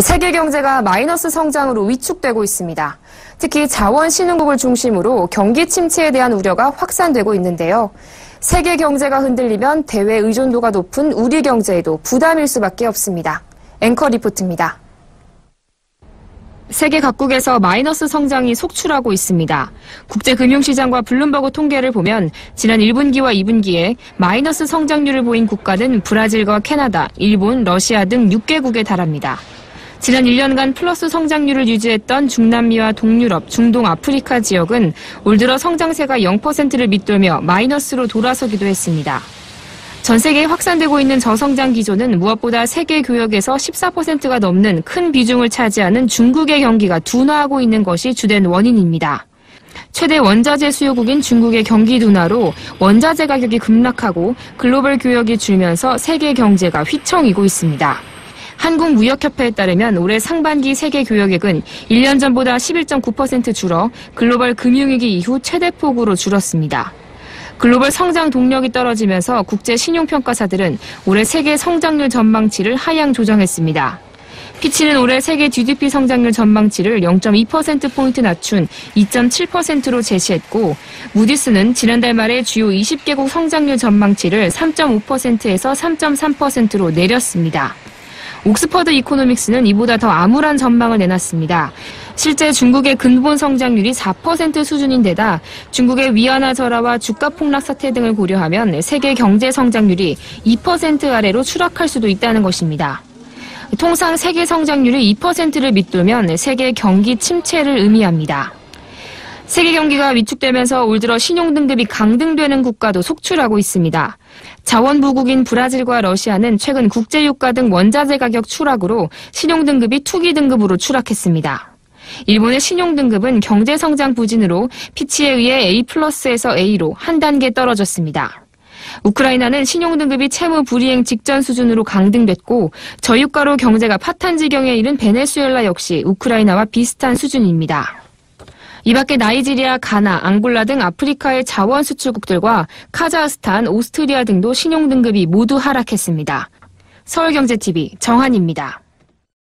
세계 경제가 마이너스 성장으로 위축되고 있습니다. 특히 자원 신흥국을 중심으로 경기 침체에 대한 우려가 확산되고 있는데요. 세계 경제가 흔들리면 대외 의존도가 높은 우리 경제에도 부담일 수밖에 없습니다. 앵커 리포트입니다. 세계 각국에서 마이너스 성장이 속출하고 있습니다. 국제금융시장과 블룸버그 통계를 보면 지난 1분기와 2분기에 마이너스 성장률을 보인 국가는 브라질과 캐나다, 일본, 러시아 등 6개국에 달합니다. 지난 1년간 플러스 성장률을 유지했던 중남미와 동유럽, 중동 아프리카 지역은 올 들어 성장세가 0%를 밑돌며 마이너스로 돌아서기도 했습니다. 전 세계에 확산되고 있는 저성장 기조는 무엇보다 세계 교역에서 14%가 넘는 큰 비중을 차지하는 중국의 경기가 둔화하고 있는 것이 주된 원인입니다. 최대 원자재 수요국인 중국의 경기 둔화로 원자재 가격이 급락하고 글로벌 교역이 줄면서 세계 경제가 휘청이고 있습니다. 한국무역협회에 따르면 올해 상반기 세계 교역액은 1년 전보다 11.9% 줄어 글로벌 금융위기 이후 최대폭으로 줄었습니다. 글로벌 성장 동력이 떨어지면서 국제 신용평가사들은 올해 세계 성장률 전망치를 하향 조정했습니다. 피치는 올해 세계 GDP 성장률 전망치를 0.2%포인트 낮춘 2.7%로 제시했고, 무디스는 지난달 말에 주요 20개국 성장률 전망치를 3.5%에서 3.3%로 내렸습니다. 옥스퍼드 이코노믹스는 이보다 더 암울한 전망을 내놨습니다. 실제 중국의 근본 성장률이 4% 수준인 데다 중국의 위안화 절하와 주가 폭락 사태 등을 고려하면 세계 경제 성장률이 2% 아래로 추락할 수도 있다는 것입니다. 통상 세계 성장률이 2%를 밑돌면 세계 경기 침체를 의미합니다. 세계 경기가 위축되면서 올 들어 신용 등급이 강등되는 국가도 속출하고 있습니다. 자원 부국인 브라질과 러시아는 최근 국제유가 등 원자재 가격 추락으로 신용 등급이 투기 등급으로 추락했습니다. 일본의 신용 등급은 경제 성장 부진으로 피치에 의해 A 플러스에서 A로 한 단계 떨어졌습니다. 우크라이나는 신용 등급이 채무 불이행 직전 수준으로 강등됐고 저유가로 경제가 파탄 지경에 이른 베네수엘라 역시 우크라이나와 비슷한 수준입니다. 이 밖에 나이지리아, 가나, 앙골라 등 아프리카의 자원 수출국들과 카자흐스탄, 오스트리아 등도 신용 등급이 모두 하락했습니다. 서울경제TV 정한입니다.